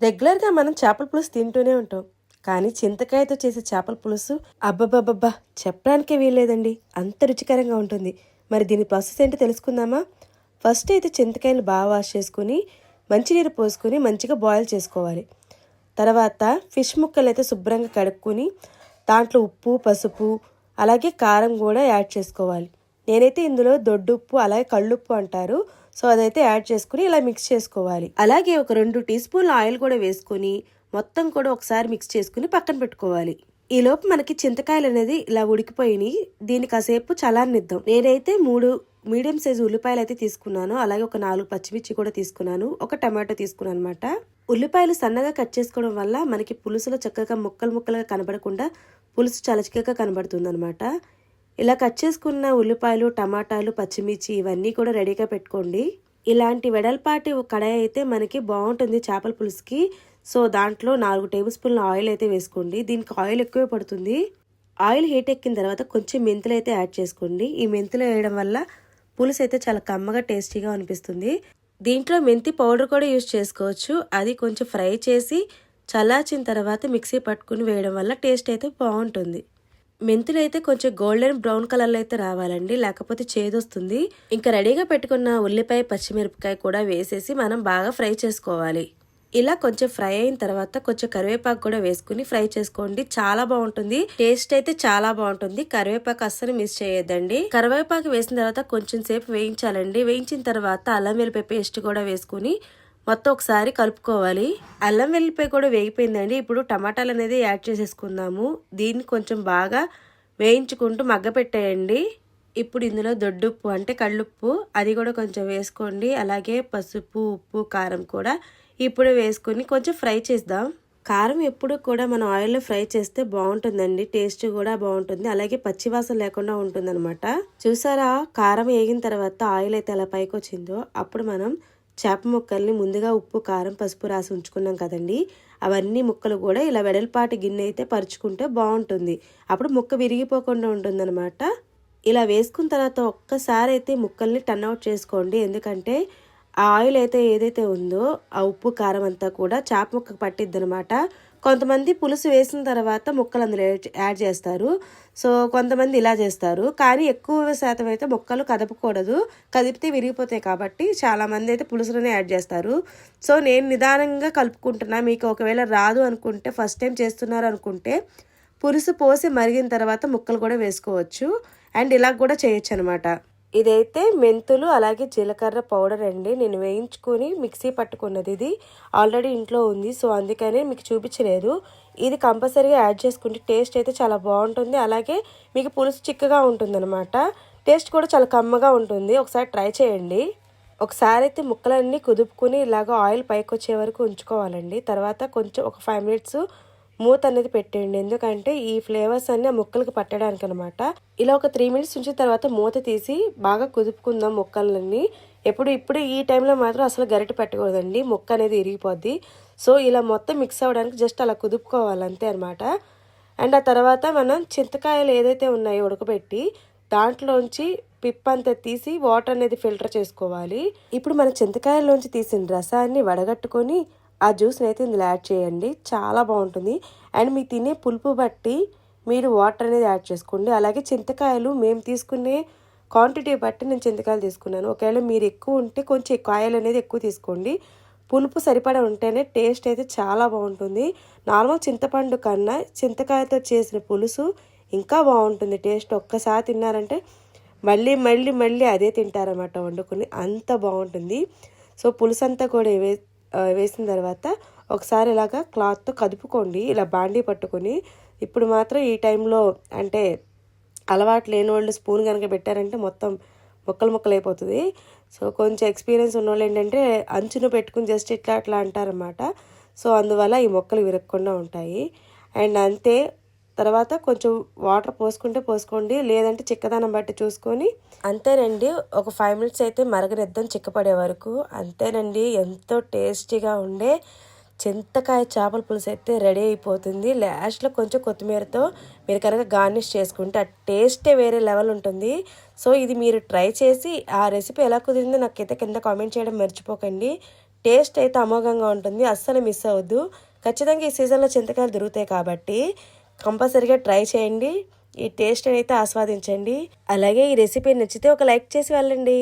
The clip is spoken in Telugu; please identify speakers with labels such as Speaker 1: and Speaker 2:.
Speaker 1: రెగ్యులర్గా మనం చేపల పులుసు తింటూనే ఉంటాం. కానీ చింతకాయతో చేసే చేపల పులుసు అబ్బబ్బబ్బబ్బా! చెప్పడానికే వీల్లేదండి. అంత రుచికరంగా ఉంటుంది. మరి దీని ప్రాసెస్ ఏంటో తెలుసుకుందామా? ఫస్ట్ అయితే చింతకాయలు బాగా వాష్ చేసుకుని మంచినీరు పోసుకొని మంచిగా బాయిల్ చేసుకోవాలి. తర్వాత ఫిష్ ముక్కలు అయితే శుభ్రంగా కడుక్కొని దాంట్లో ఉప్పు పసుపు అలాగే కారం కూడా యాడ్ చేసుకోవాలి. నేనైతే ఇందులో దొడ్డుప్పు అలాగే కళ్ళుప్పు అంటారు. సో అదైతే యాడ్ చేసుకుని ఇలా మిక్స్ చేసుకోవాలి. అలాగే ఒక రెండు టీ స్పూన్ల ఆయిల్ కూడా వేసుకొని మొత్తం కూడా ఒకసారి మిక్స్ చేసుకుని పక్కన పెట్టుకోవాలి. ఈ లోపు మనకి చింతకాయలు అనేది ఇలా ఉడికిపోయినాయి. దీన్ని కాసేపు చలారనిద్దాం నేనైతే మూడు మీడియం సైజు ఉల్లిపాయలు అయితే తీసుకున్నాను. అలాగే ఒక నాలుగు పచ్చిమిర్చి కూడా తీసుకున్నాను. ఒక టమాటో తీసుకున్నాను అనమాట ఉల్లిపాయలు సన్నగా కట్ చేసుకోవడం వల్ల మనకి పులుసులో చక్కగా ముక్కలు ముక్కలుగా కనబడకుండా పులుసు చాలా చిక్కగా కనబడుతుంది అనమాట ఇలా కట్ చేసుకున్న ఉల్లిపాయలు టమాటాలు పచ్చిమిర్చి ఇవన్నీ కూడా రెడీగా పెట్టుకోండి. ఇలాంటి వెడల్పాటి కడాయి అయితే మనకి బాగుంటుంది చేపల పులుసుకి. సో దాంట్లో నాలుగు టేబుల్ స్పూన్ల ఆయిల్ అయితే వేసుకోండి. దీనికి ఆయిల్ ఎక్కువే పడుతుంది. ఆయిల్ హీట్ ఎక్కిన తర్వాత కొంచెం మెంతులు అయితే యాడ్ చేసుకోండి. ఈ మెంతులు వేయడం వల్ల పులుసు అయితే చాలా కమ్మగా టేస్టీగా అనిపిస్తుంది. దీంట్లో మెంతి పౌడర్ కూడా యూజ్ చేసుకోవచ్చు. అది కొంచెం ఫ్రై చేసి చల్లార్చిన తర్వాత మిక్సీ పట్టుకుని వేయడం వల్ల టేస్ట్ అయితే బాగుంటుంది. మెంతులు అయితే కొంచెం గోల్డెన్ బ్రౌన్ కలర్లో అయితే రావాలండి. లేకపోతే చేదొస్తుంది. ఇంకా రెడీగా పెట్టుకున్న ఉల్లిపాయ పచ్చిమిరపకాయ కూడా వేసేసి మనం బాగా ఫ్రై చేసుకోవాలి. ఇలా కొంచెం ఫ్రై అయిన తర్వాత కొంచెం కరివేపాకు కూడా వేసుకుని ఫ్రై చేసుకోండి. చాలా బాగుంటుంది. టేస్ట్ అయితే చాలా బాగుంటుంది. కరివేపాకు అస్సలు మిస్ చేయొద్దండి. కరివేపాకు వేసిన తర్వాత కొంచెం సేపు వేయించాలండి. వేయించిన తర్వాత అల్లం వెల్లిపాయ పేస్ట్ కూడా వేసుకుని మొత్తం ఒకసారి కలుపుకోవాలి. అల్లం వెల్లిపాయ కూడా వేగిపోయిందండి. ఇప్పుడు టమాటాలు అనేది యాడ్ చేసేసుకుందాము. దీన్ని కొంచెం బాగా వేయించుకుంటూ మగ్గ పెట్టేయండి. ఇప్పుడు ఇందులో దొడ్డుప్పు అంటే కళ్ళుప్పు అది కూడా కొంచెం వేసుకోండి. అలాగే పసుపు ఉప్పు కారం కూడా ఇప్పుడు వేసుకొని కొంచెం ఫ్రై చేద్దాం. కారం ఎప్పుడు కూడా మనం ఆయిల్లో ఫ్రై చేస్తే బాగుంటుందండి. టేస్ట్ కూడా బాగుంటుంది. అలాగే పచ్చివాసన లేకుండా ఉంటుందన్నమాట. చూసారా? కారం వేగిన తర్వాత ఆయిల్ అయితే ఎలా పైకి వచ్చిందో అప్పుడు మనం చేప ముక్కల్ని ముందుగా ఉప్పు కారం పసుపు రాసి ఉంచుకున్నాం కదండి. అవన్నీ ముక్కలు కూడా ఇలా వెడల్పాటి గిన్నె అయితే పరుచుకుంటే బాగుంటుంది. అప్పుడు ముక్క విరిగిపోకుండా ఉంటుందన్నమాట. ఇలా వేసుకున్న తర్వాత ఒక్కసారి అయితే ముక్కల్ని టర్న్ అవుట్ చేసుకోండి. ఎందుకంటే ఆ ఆయిల్ అయితే ఏదైతే ఉందో ఆ ఉప్పు కారం అంతా కూడా చేప ముక్కకు పట్టిద్ది అనమాట కొంతమంది పులుసు వేసిన తర్వాత ముక్కలు అందులో యాడ్ చేస్తారు. సో కొంతమంది ఇలా చేస్తారు. కానీ ఎక్కువ శాతం అయితే ముక్కలు కదపకూడదు. కదిపితే విరిగిపోతాయి కాబట్టి చాలామంది అయితే పులుసులోనే యాడ్ చేస్తారు. సో నేను నిదానంగా కలుపుకుంటున్నా. మీకు ఒకవేళ రాదు అనుకుంటే ఫస్ట్ టైం చేస్తున్నారు అనుకుంటే పులుసు పోసి మరిగిన తర్వాత ముక్కలు కూడా వేసుకోవచ్చు. అండ్ ఇలా కూడా చేయొచ్చు అనమాట ఇదైతే మెంతులు అలాగే జీలకర్ర పౌడర్ అండి. నేను వేయించుకొని మిక్సీ పట్టుకున్నది ఇది. ఆల్రెడీ ఇంట్లో ఉంది సో అందుకనే మీకు చూపించలేదు. ఇది కంపల్సరీగా యాడ్ చేసుకుంటే టేస్ట్ అయితే చాలా బాగుంటుంది. అలాగే మీకు పులుసు చిక్కగా ఉంటుందన్నమాట. టేస్ట్ కూడా చాలా కమ్మగా ఉంటుంది. ఒకసారి ట్రై చేయండి. ఒకసారి అయితే ముక్కలన్నీ కుదుపుకుని ఇలాగ ఆయిల్ పైకి వచ్చే వరకు ఉంచుకోవాలండి. తర్వాత కొంచెం ఒక ఫైవ్ మినిట్స్ మూత అనేది పెట్టేయండి. ఎందుకంటే ఈ ఫ్లేవర్స్ అన్ని ఆ ముక్కలకు పట్టడానికి అనమాట ఇలా ఒక త్రీ మినిట్స్ ఉంచిన తర్వాత మూత తీసి బాగా కుదుపుకుందాం ముక్కలన్నీ. ఎప్పుడు ఇప్పుడు ఈ టైంలో మాత్రం అసలు గరిట పెట్టకూడదండి. ముక్క అనేది ఇరిగిపోద్ది. సో ఇలా మొత్తం మిక్స్ అవ్వడానికి జస్ట్ అలా కుదుపుకోవాలి అంతే అనమాట అండ్ ఆ తర్వాత మనం చింతకాయలు ఏదైతే ఉన్నాయో ఉడకబెట్టి దాంట్లోంచి పిప్ అంతా తీసి వాటర్ అనేది ఫిల్టర్ చేసుకోవాలి. ఇప్పుడు మన చింతకాయల్లోంచి తీసిన రసాన్ని వడగట్టుకొని ఆ జ్యూస్ని అయితే ఇందులో యాడ్ చేయండి. చాలా బాగుంటుంది. అండ్ మీ తినే పులుపు బట్టి మీరు వాటర్ అనేది యాడ్ చేసుకోండి. అలాగే చింతకాయలు మేము తీసుకునే క్వాంటిటీ బట్టి నేను చింతకాయలు తీసుకున్నాను. ఒకవేళ మీరు ఎక్కువ ఉంటే కొంచెం కాయలు అనేది ఎక్కువ తీసుకోండి. పులుపు సరిపడా ఉంటేనే టేస్ట్ అయితే చాలా బాగుంటుంది. నార్మల్ చింతపండు కన్నా చింతకాయతో చేసిన పులుసు ఇంకా బాగుంటుంది. టేస్ట్ ఒక్కసారి తిన్నారంటే మళ్ళీ మళ్ళీ మళ్ళీ అదే తింటారన్నమాట వండుకుని. అంత బాగుంటుంది. సో పులుసు అంతా కూడా వేసిన తర్వాత ఒకసారి ఇలాగా క్లాత్తో కదుపుకోండి ఇలా బాండీ పట్టుకొని. ఇప్పుడు మాత్రం ఈ టైంలో అంటే అలవాటు లేని వాళ్ళు స్పూన్ కనుక పెట్టారంటే మొత్తం ముక్కలు ముక్కలు అయిపోతుంది సో కొంచెం ఎక్స్పీరియన్స్ ఉన్న వాళ్ళు ఏంటంటే అంచును పెట్టుకుని జస్ట్ ఇట్లా అట్లా అంటారనమాట సో అందువల్ల ఈ మొక్కలు విరగకుండా ఉంటాయి. అండ్ అంతే తర్వాత కొంచెం వాటర్ పోసుకుంటే పోసుకోండి లేదంటే చిక్కదనం బట్టి చూసుకొని. అంతేనండి ఒక ఫైవ్ మినిట్స్ అయితే మరగనిద్దాం చిక్కపడే వరకు. అంతేనండి ఎంతో టేస్టీగా ఉండే చింతకాయ చేపల పులుసు అయితే రెడీ అయిపోతుంది. లాస్ట్లో కొంచెం కొత్తిమీరతో మీరు కనుక గార్నిష్ చేసుకుంటే ఆ టేస్టే వేరే లెవెల్ ఉంటుంది. సో ఇది మీరు ట్రై చేసి ఆ రెసిపీ ఎలా కుదిరిందో నాకైతే కింద కామెంట్ చేయడం మర్చిపోకండి. టేస్ట్ అయితే అమోఘంగా ఉంటుంది అస్సలు మిస్ అవ్వద్దు. ఖచ్చితంగా ఈ సీజన్లో చింతకాయలు దొరుకుతాయి కాబట్టి. కంపల్సరీగా ట్రై చేయండి. ఈ టేస్ట్ అయితే ఆస్వాదించండి. అలాగే ఈ రెసిపీ నచ్చితే ఒక లైక్ చేసి వెళ్ళండి.